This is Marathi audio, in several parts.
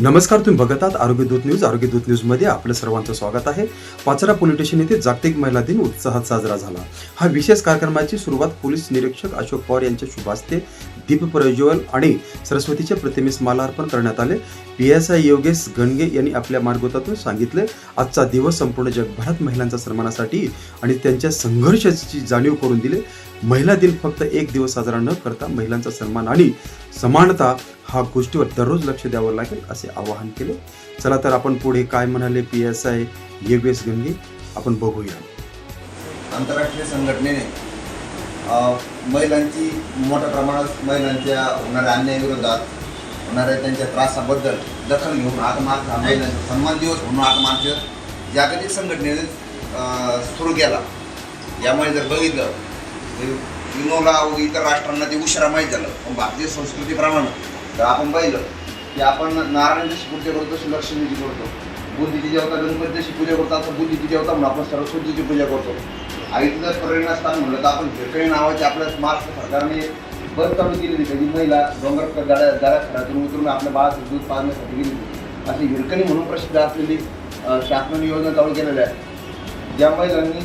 नमस्कार तुम्ही बघत आहात आरोग्यदूत न्यूज. आरोग्य दूत न्यूजमध्ये आपलं सर्वांचं स्वागत आहे. पाचरा पोलीस स्टेशन येथे जागतिक महिला दिन उत्साहात साजरा झाला. हा विशेष कार्यक्रमाची सुरुवात पोलीस निरीक्षक अशोक पवार यांच्या शुभ दीपप्रज्वल दीप प्रज्वल आणि सरस्वतीच्या प्रतिमेस मालार्पण करण्यात आले. P S I Yogesh Gange यांनी आपल्या मार्गोतातून सांगितले आजचा दिवस संपूर्ण जगभरात महिलांच्या सन्मानासाठी आणि त्यांच्या संघर्षाची जाणीव करून दिले. महिला दिन फक्त एक दिवस साजरा न करता महिलांचा सन्मान आणि समानता हा गोष्टीवर दररोज लक्ष द्यावं लागेल असे आवाहन केले. चला तर आपण पुढे काय म्हणाले P S I Yogesh Gange आपण बघूया. आंतरराष्ट्रीय संघटनेने महिलांची मोठ्या प्रमाणात महिलांच्या होणाऱ्या अन्यायाविरोधात होणाऱ्या त्यांच्या त्रासाबद्दल दखल घेऊन हा महिलांचा सन्मान दिवस म्हणून आठ मार्च जागतिक संघटनेने सुरू केला. यामुळे जर बघितलं तर युनोला व इतर राष्ट्रांना ते उशिरा माहीत झालं. पण भारतीय संस्कृतीप्रमाणे जर आपण पाहिलं की आपण नारायण जशी पूजा करतो लक्ष्मीची करतो. बुद्धीची देवता गणपतीची पूजा करतो आता बुद्धीची देवता म्हणून आपण सरस्वतीची पूजा करतो. आईचं जर प्रेरणास्थान म्हणलं तर आपण हिरकणी नावाचे आपल्या महाराष्ट्र सरकारने बंद चालू केलेली कधी महिला डोंगर गाड्या गाड्या घरातून उतरून आपल्या बाळाचं दूध पाजण्यासाठी गेली अशी हिरकणी म्हणून प्रसिद्ध असलेली अं, शासनाने योजना चालू केलेल्या आहे ज्या महिलांनी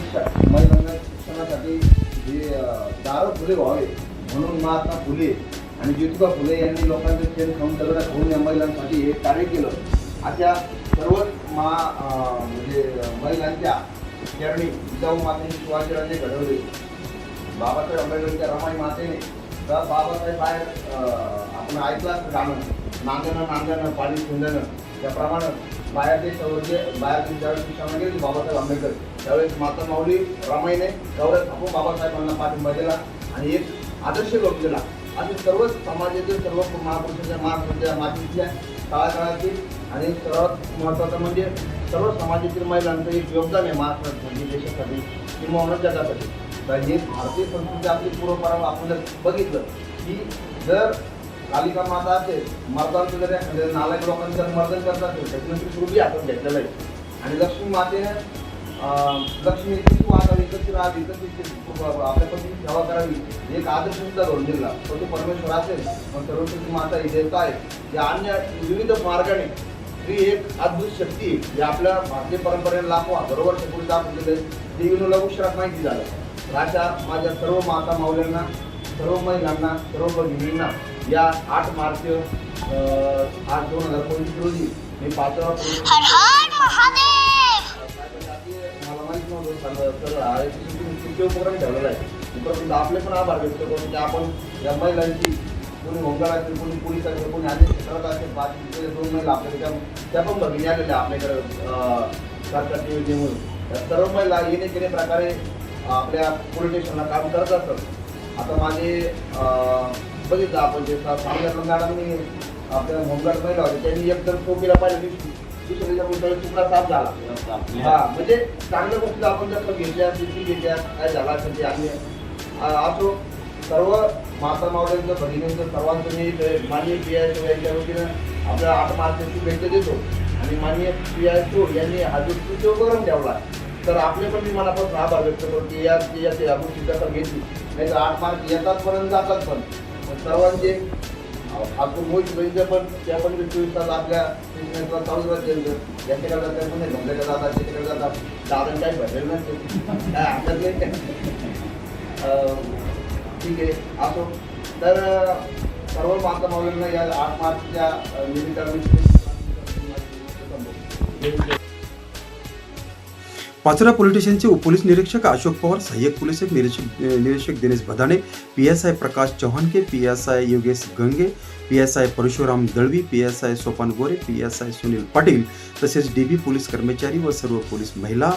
महिलांना शिक्षणासाठी जे अं, फुले व्हावे म्हणून महात्मा फुले आणि ज्योतिबा फुले यांनी लोकांचे खेळ खाऊन दगडा खाऊन या महिलांसाठी हे कार्य केलं. अशा सर्वच मा म्हणजे महिलांच्या चरणी जिजाऊ मातेने शिवाजीराजे घडवले. बाबासाहेब आंबेडकरच्या रमाई मातेने तर बाबासाहेब बाहेर आपण ऐकलाच गाणं नांदणं नांदणं पाणी शिंदणं त्याप्रमाणे बाहेर देशावरचे बाहेर ज्यावेळेस शिक्षणाला गेले बाबासाहेब आंबेडकर. त्यावेळेस माता माऊली रमाईने त्यावेळेस आपण बाबासाहेबांना पाठिंबा दिला आणि एक आदर्श लोक दिला. आणि सर्वच समाजातील सर्व महापुरुषाच्या महापुरुषाच्या मातीतल्या काळाकाळातील आणि सर्वात महत्त्वाचं म्हणजे सर्व समाजातील महिलांचं एक योगदान आहे महाराष्ट्रासाठी म्हणजे देशासाठी किंवा जगासाठी तर हे भारतीय संस्कृती आपली पूर्वपरा आपण जर बघितलं की जर कालिका माता असेल मर्दांचं जर एखाद्या नालायक लोकांचं जर मर्दन करत असेल त्याच्यानंतर पूर्वी आपण घेतलेलं आहे. आणि लक्ष्मी मातेने लक्ष्मी एकत्र वागावी एकत्र राहावी कशी आपल्या सेवा करावी. एक आदर्श सुद्धा घडून दिला तो परमेश्वर असेल पण सरस्वती माता ही देवता आहे. या अन्य विविध मार्गाने ही एक अद्भुत शक्ती जी आपल्या भारतीय परंपरेने लाखो बरोबर दाखवलेलं आहे देवीनुला उशिरात माहिती झालं. अशा माझ्या सर्व माता माऊल्यांना सर्व महिलांना सर्व भगिनींना या आठ मार्च आठ दोन हजार पंचवीस रोजी मी पाचवा मला माहीत नव्हतं सांगा- तर हा उपक्रम ठेवलेला आहे. आपले पण आभार व्यक्त करून की आपण या महिलांची कोणी होमगार्ड असेल कोणी पोलीस असेल कोणी अनेक क्षेत्रात असेल बाकी दोन महिला आपल्याकडे त्या- पण भगिनी आलेल्या आपल्याकडे अं, सरकारच्या योजनेमुळे. त्या सर्व महिला येणे केले प्रकारे आपल्या पोलीस स्टेशनला काम करत असतात. आता माझे बघितलं आपण जे सामन्यातलं मॅडमनी आपल्या होमगार्ड महिला होते त्यांनी एकदम टोपीला पाहिलं दिवशी दुसऱ्या दिवशी साफ झाला. हा म्हणजे चांगल्या गोष्टी आपण जर घेतल्या तिथी घेतल्या काय झाला असेल ते आम्ही असो. सर्व माता मावल्यांचं भगिनींचं सर्वांचं मी माननीय पी आय यांच्या वतीनं आपल्या आठ मार्चची भेट देतो. आणि माननीय पी आय यांनी हा जो कृती उपक्रम ठेवला तर आपले पण मी मनापासून आभार व्यक्त करतो की या या या दखल घेतली. नाही तर आठ मार्च येतात पर्यंत जातात पण. पण सर्वांचे आपण मोहित बहिणीचं पण त्या पण चोवीस तास आपल्या चालू चालूच राहते याच्याकडे जातात पण धंद्याकडे जातात त्याच्याकडे जातात दादा काही भरलेलं नसते. काय हरकत नाही ठीक आहे. असो. तर सर्व माता माऊलींना या आठ मार्चच्या निमित्ताने पाचोरा पोलीस स्टेशनचे उपपोलीस निरीक्षक अशोक पवार सहाय्यक पोलीस निरीक्षक निरीक्षक Dinesh Bhadane P S I Prakash Chavhanke P S I Yogesh Gange P S I Parshuram Dalvi P S I Sopan Gore P S I Sunil Patil तसेच डी बी पोलीस कर्मचारी व सर्व पोलीस महिला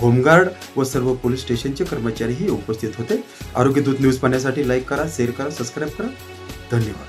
होमगार्ड व सर्व पोलीस स्टेशनचे कर्मचारीही उपस्थित होते. आरोग्य दूत न्यूज पाहण्यासाठी लाईक करा शेअर करा सबस्क्राईब करा. धन्यवाद.